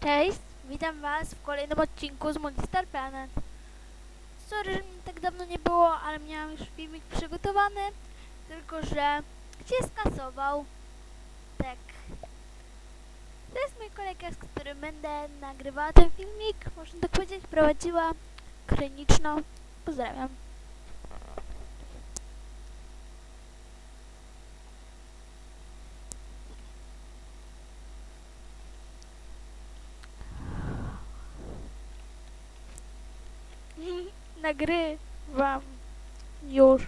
Cześć, witam was w kolejnym odcinku z Multistar Planet. Sorry, że mnie tak dawno nie było, ale miałam już filmik przygotowany, tylko że się skasował. Tak. To jest mój kolega, z którym będę nagrywała ten filmik, można tak powiedzieć, prowadziła Kryniczną. Pozdrawiam. Nagrywam już.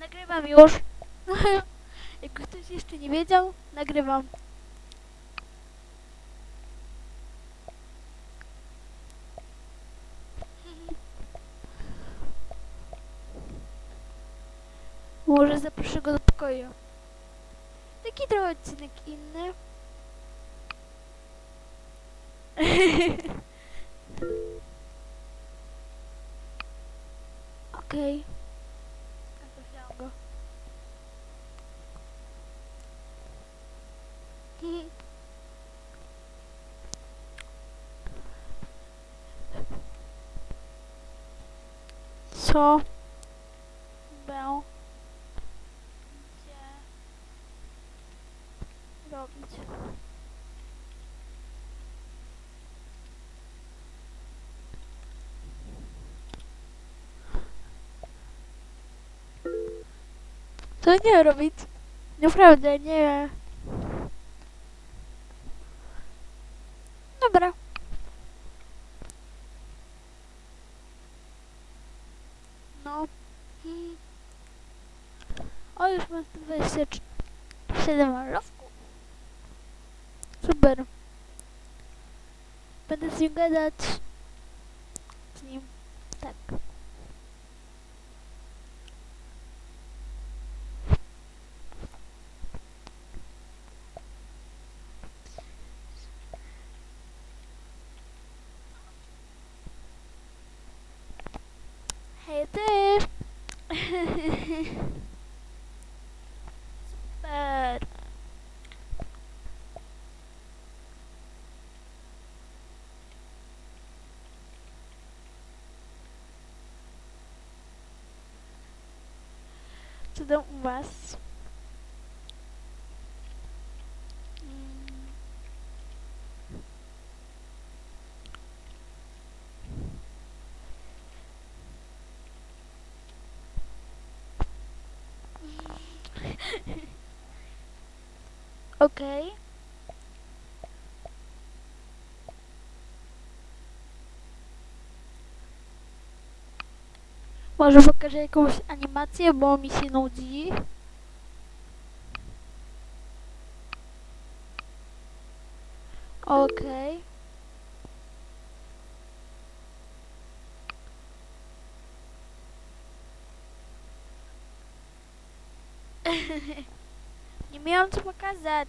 Nagrywam już. Jak ktoś jeszcze nie wiedział, nagrywam. Może zaproszę go do pokoju. Taki trochę odcinek inny. Okej. Okay. Go. Co będzie robić? Co nie robić? Naprawdę, nie. Dobra. No. O, już mam 27 rowku. Super. Będę z nim gadać. Z nim. Tak. Hej ty! Super! Co tam u was? Mm. Okej. Może pokażę jakąś animację, bo mi się nudzi. Okej. Nie miałam co pokazać.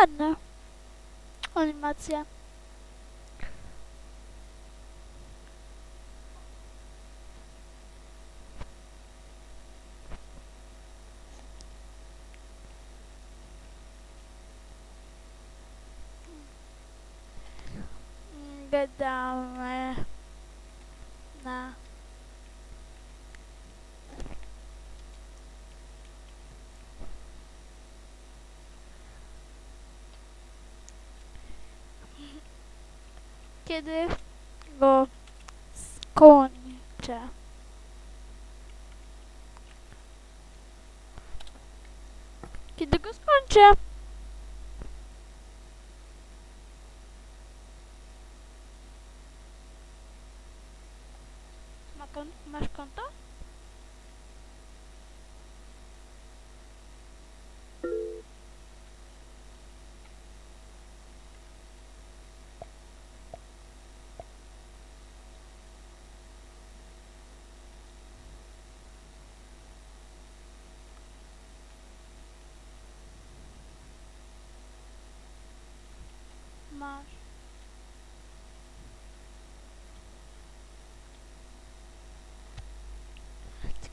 Ładna animacja. Mm, Gadamy na kiedy go skończę. Kiedy go.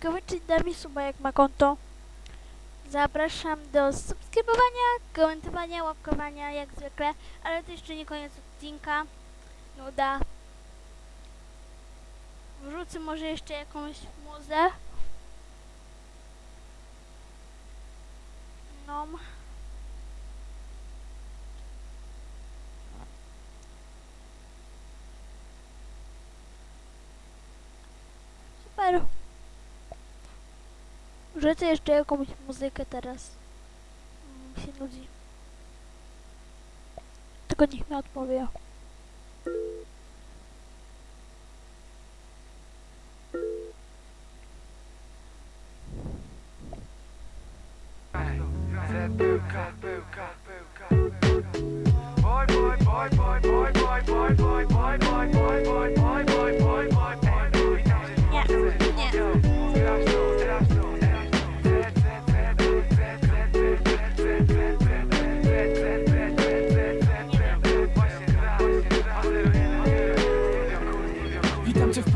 Ciekawe, czy da mi suba, jak ma konto. Zapraszam do subskrybowania, komentowania, łapkowania, jak zwykle. Ale to jeszcze nie koniec odcinka. Nuda. Wrzucę może jeszcze jakąś muzę. No. Super. Wrzucę jeszcze jakąś muzykę teraz. Mm, się nudzi. Tylko niech mi odpowie. Byłka, byłka.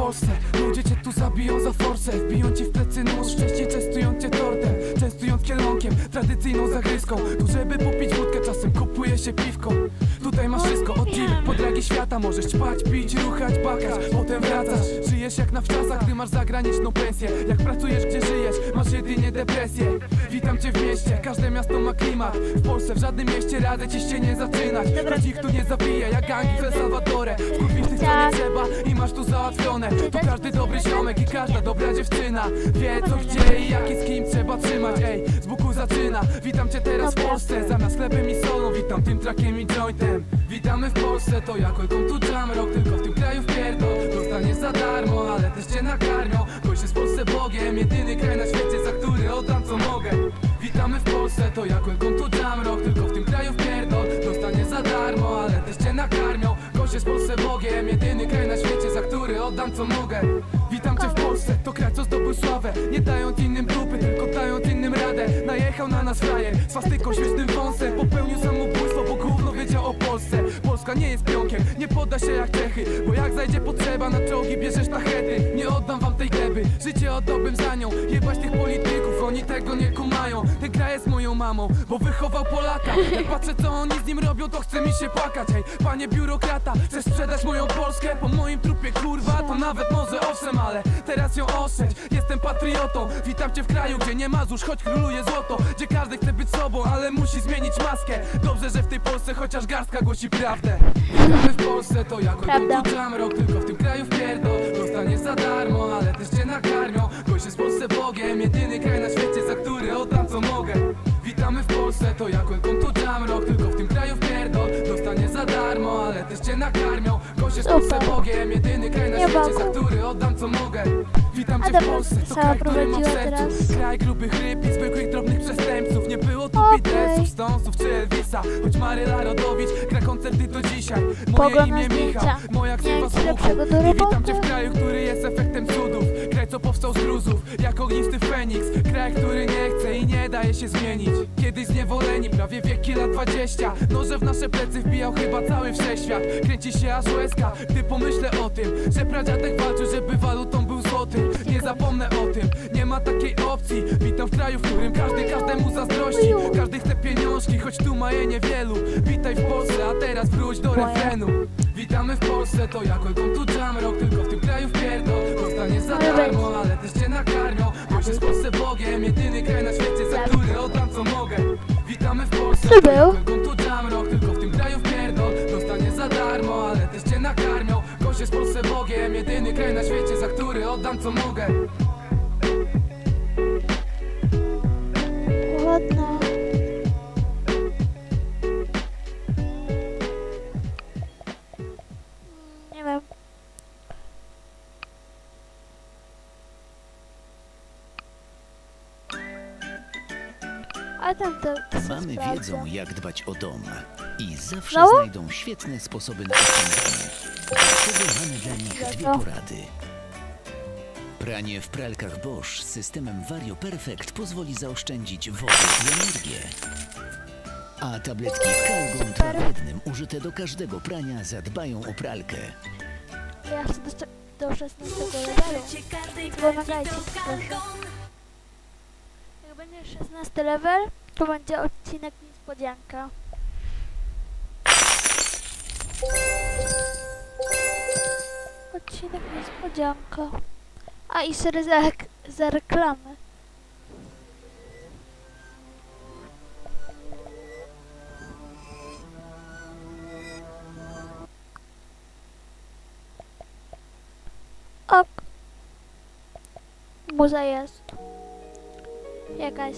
Polsce, ludzie cię tu zabiją za forsę. Wbiją ci w plecy nóż, wcześniej częstują cię tortem Częstując kielonkiem, tradycyjną zagryzką. Tu żeby popić wódkę, czasem kupuje się piwko Tutaj masz wszystko, od dziwek po dragi świata Możesz ćpać, pić, ruchać, bakać Potem wracasz, żyjesz jak na wczasach Gdy masz zagraniczną pensję. Jak pracujesz, gdzie żyjesz, masz jedynie depresję. Witam cię w mieście, każde miasto ma klimat. W Polsce w żadnym mieście radzę ci się nie zaczynać. Choć ich tu nie zabija, jak gangi w El Salvadore Wkurwisz tych co nie trzeba i masz tu załatwione. Tu każdy dobry ziomek i każda dobra dziewczyna. Wie co gdzie i jak i z kim trzeba trzymać. Ej, z boku zaczyna. Witam cię teraz w Polsce. Zamiast chlebem i solą witam tym trakiem i jointem Witamy w Polsce, to jak welcome to Jamrock Tylko w tym kraju wpierdol Dostaniesz za darmo, ale też cię nakarmią. Gość jest w Polsce Bogiem Jedyny kraj na świecie, za który oddam co mogę. Witamy w Polsce, to jak welcome to Jamrock Tylko w tym kraju wpierdol Dostaniesz za darmo, ale też cię nakarmią. Gość jest w Polsce Bogiem Jedyny kraj na świecie, za który oddam co mogę Polsce, to kraj co zdobył sławę Nie dając innym dupy, tylko dając innym radę. Najechał na nas frajer, swastyką śmiesznym wąsem. Popełnił samobójstwo, bo gówno wiedział o Polsce. Polska nie jest pionkiem, nie podda się jak Czechy. Bo jak zajdzie potrzeba, na czołgi bierzesz tachety. Nie oddam wam tej gleby, życie oddałbym za nią. Jebać tych polityków, oni tego nie kumają Ten kraj jest moją mamą, bo wychował Polaka. Jak patrzę co oni z nim robią, to chce mi się płakać. Hej, panie biurokrata, chcesz sprzedać moją Polskę? Po moim trupie kurwa, to nawet może owszem Ale teraz ją oszczędź, jestem patriotą Witam cię w kraju, gdzie nie ma złóż, choć króluje złoto. Gdzie każdy chce być sobą, ale musi zmienić maskę. Dobrze, że w tej Polsce chociaż garstka głosi prawdę. Witamy w Polsce, to jak Prawda. Jamrock Tylko w tym kraju wpierdol, dostaniesz za darmo Ale też cię nakarmią, gość jest w Polsce Bogiem Jedyny kraj na świecie, nakarmią, gość jest w Polsce Super. Bogiem Jedyny kraj na świecie, za który oddam co mogę. Witam cię w Polsce, to kraj, który ma w sercu. Kraj grubych ryb i zwykłych drobnych przestępców. Nie było tu. Beatlesów, Stonesów czy Elvisa. Choć Maryla Rodowicz gra koncerty do dzisiaj. Moje imię Michał, moja ksywa do I witam cię w kraju, który jest efektem co powstał z gruzów, jak ognisty Feniks. Kraj, który nie chce i nie daje się zmienić. Kiedyś zniewoleni, prawie wieki lat 20 Noże w nasze plecy wbijał chyba cały wszechświat. Kręci się aż łezka, gdy pomyślę o tym Że pradziadek walczył, żeby walutą był złoty Nie zapomnę o tym, nie ma takiej opcji. Witam w kraju, w którym każdy każdemu zazdrości. Każdy chce pieniążki, choć tu ma je niewielu. Witaj w Polsce, a teraz wróć do refrenu. Witamy w Polsce, to jak welcome to darmo Ale też cię nakarmią, bo się z Polsce Bogiem Jedyny kraj na świecie, za który oddam co mogę. Witamy w Polsce, to był? to Jamrock Tylko w tym kraju wpierdol, dostaniesz za darmo Ale też cię nakarmią, gość jest w Polsce Bogiem Jedyny kraj na świecie, za który oddam co mogę. Ładno. A tam to, to się Mamy sprawdza. wiedzą, jak dbać o dom i zawsze Znowu? znajdą świetne sposoby na oszczędzanie. Dlatego mamy dla nich Za dwie porady. Pranie w pralkach Bosch z systemem Vario Perfect pozwoli zaoszczędzić wodę i energię. A tabletki Calgon 2 w jednym użyte do każdego prania zadbają o pralkę. Ja chcę do, do 16 levelu. Pomagajcie, proszę. Będzie 16 level, to będzie odcinek niespodzianka. Odcinek niespodzianka. A i sorry za, za reklamę. Ok. Muza jest. Jakaś.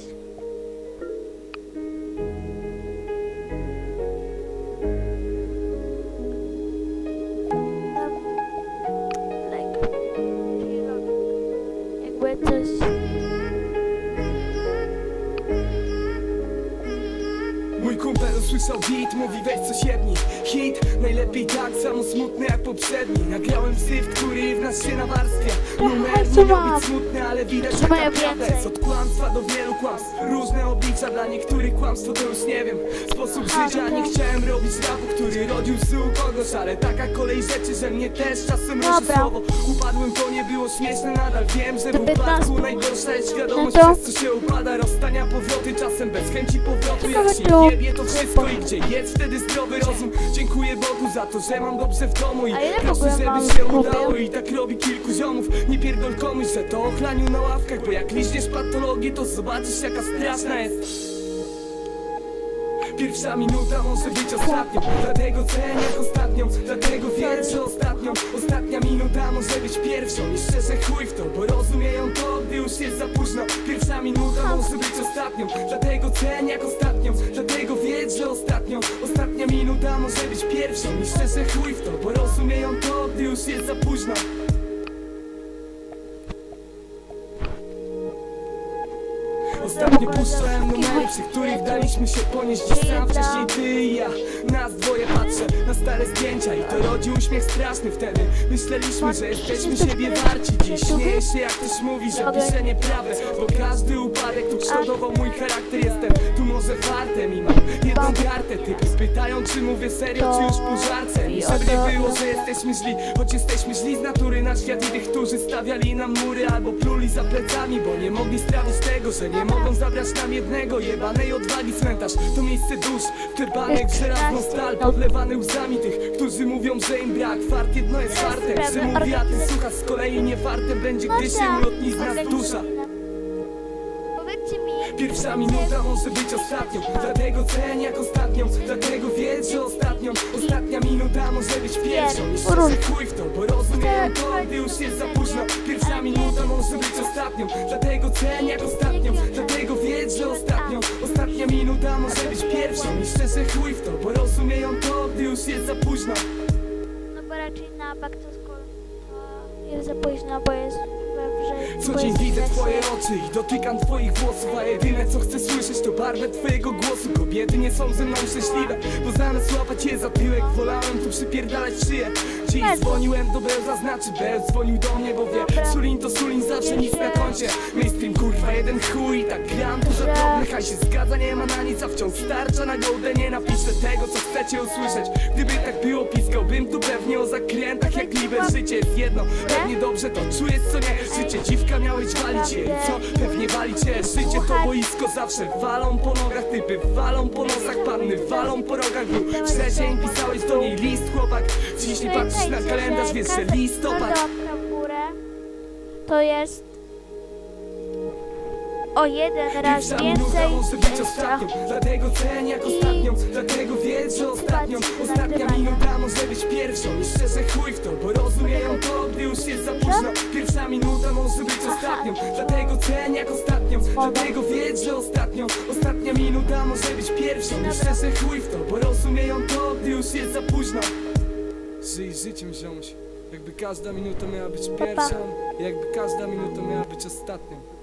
Mój kumpel usłyszał beat, mówi weź coś jedni. Hit, najlepiej tak, samo smutny jak poprzedni. Nagrałem syf, który w nas się nawarstwia. Numer co nie miał być smutny, ale widać mają prawda jest. Od kłamstwa do wielu kłamstw. Różne oblicza, dla niektórych kłamstwo to już nie wiem. Sposób życia, nie chciałem robić rapu, który rodził z kogoś Ale taka kolej rzeczy, że mnie też czasem ruszy słowo. Upadłem, to nie było śmieszne, nadal wiem, że w 15. upadku najgorsza jest świadomość, No to- przez co się upada. Rozstania, powroty, czasem bez chęci powrotu Jak się jebie to wszystko i gdzie jest wtedy zdrowy rozum? Dziękuję Bogu za to, że mam dobrze w domu I proszę, żeby się udało. I tak robi kilku ziomów. Nie pierdol komuś, że to ochlaniu na ławkach Bo jak liźniesz patologię, to zobaczysz jaka straszna jest. Pierwsza minuta może być ostatnią. Dlatego cenię ostatnią Dlatego wiem, że ostatnią. Ostatnia minuta może być pierwszą. I szczerze chuj w to, bo rozumieją to Gdy już jest za późno Pierwsza minuta może być ostatnią. Dlatego cenię jak ostatnią. Dlatego wiedz, że ostatnią. Ostatnia minuta może być pierwszą. I szczerze chuj w to, bo rozumieją to Gdy już jest za późno. Ostatnio puszczałem numery, przy których daliśmy się ponieść Dziś sam wcześniej ty i ja. Nas dwoje patrzę na stare zdjęcia I to rodzi uśmiech straszny wtedy. Myśleliśmy, że jesteśmy siebie warci. Dziś śmieję się jak ktoś mówi, że piszę nieprawdę Bo każdy upadek tu kształtował mój charakter. Jestem tu może fartem i mam jedną kartę. Typy pytają czy mówię serio, czy już pół żarcem. I żeby nie było, że jesteśmy źli Choć jesteśmy źli z natury. Na świat i tych, którzy stawiali nam mury Albo pluli za plecami, bo nie mogli strawić tego, że nie mogą zabrać nam jednego. Jebanej odwagi cmentarz to miejsce dusz Wterbanek w żelazną stal, podlewany łzami tych, którzy mówią, że im brak Fart jedno jest fartem, że mówi, a ty słuchasz z kolei nie fartem Będzie, gdy się ulotni z nas dusza Powiedzcie mi, Pierwsza minuta może być ostatnią. Dlatego cenię jak ostatnią. Dlatego wiedz, że ostatnią. Ostatnia minuta może być pierwszą. I szczerze chuj w to, bo rozumiem to Gdy już jest za późno. Pierwsza minuta może być ostatnią. Dlatego cenię jak ostatnią. Dlatego wiedz, że ostatnią. Ostatnia minuta może być pierwszą. I szczerze chuj w to, bo rozumieją to Gdy już jest za późno. No bo raczej na Back to jest za późno, bo jest. Co dzień widzę twoje oczy i dotykam twoich włosów A jedyne co chcę słyszeć to barwę twojego głosu Kobiety nie są ze mną szczęśliwe Bo zamiast łapać je za tyłek Wolałem tu przypierdalać szyję Dziś dzwoniłem do Bel, zaznaczy Bel dzwonił do mnie, bo wie. Sulin to Sulin, zawsze nic na koncie Mainstream kurwa, jeden chuj Tak gram Dobra. drobnych, a się zgadza Nie ma na nic, a wciąż starcza na gołdę Nie napiszę tego, co chcecie usłyszeć Gdyby tak było, piskałbym tu pewnie o zakrętach Jak liber, życie jest jedno. Pewnie dobrze to czujesz, co nie Życie. Dziwka miałeś walić je co? Pewnie walicie Życie. To boisko zawsze Walą po nogach typy, walą po nosach Panny walą po rogach Był wrzesień, pisałeś do niej list chłopak. Dziś nie patrzysz na kalendarz, wiesz, że listopad to jest o jeden raz więcej Dlatego cenię jak ostatnią. Dlatego wiedz, że ostatnią pierwszą I szczerze chuj w to, bo rozumieją to Gdy już jest za późno Pierwsza minuta może być ostatnią Dlatego cenię jak ostatnią Dlatego wiedz, że ostatnią. Ostatnia minuta może być pierwszą I szczerze chuj w to, bo rozumieją to Gdy już jest za późno Żyj życiem ziomuś. Jakby każda minuta miała być pierwszą Jakby każda minuta miała być ostatnią